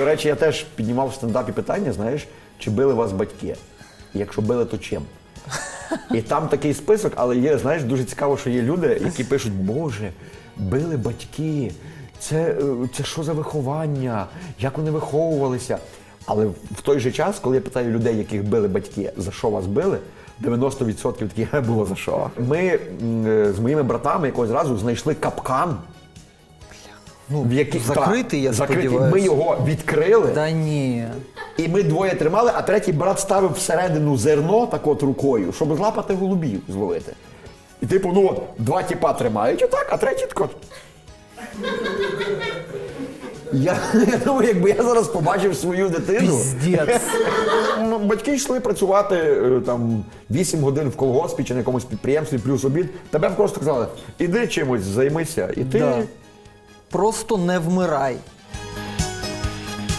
До речі, я теж піднімав в стендапі питання, знаєш, чи били вас батьки? Якщо били, то чим? І там такий список, але є, знаєш, дуже цікаво, що є люди, які пишуть, Боже, били батьки, це, е, це що за виховання, як вони виховувалися. Але в той же час, коли я питаю людей, яких били батьки, за що вас били, 90% такі «Е, було за що. Ми е, з моїми братами якогось разу знайшли капкан. Ну, в який- закритий, я закритий. сподіваюся. Ми його відкрили. Да ні. І ми двоє тримали, а третій брат ставив всередину зерно так от рукою, щоб злапати голубів зловити. І типу, ну от, два тіпа тримають отак, а третій так от. Я, я думаю, якби я зараз побачив свою дитину. Ну, Батьки йшли працювати е, там 8 годин в колгоспі чи на якомусь підприємстві, плюс обід. Тебе просто казали, іди чимось, займися. І ти Да. Просто не вмирай.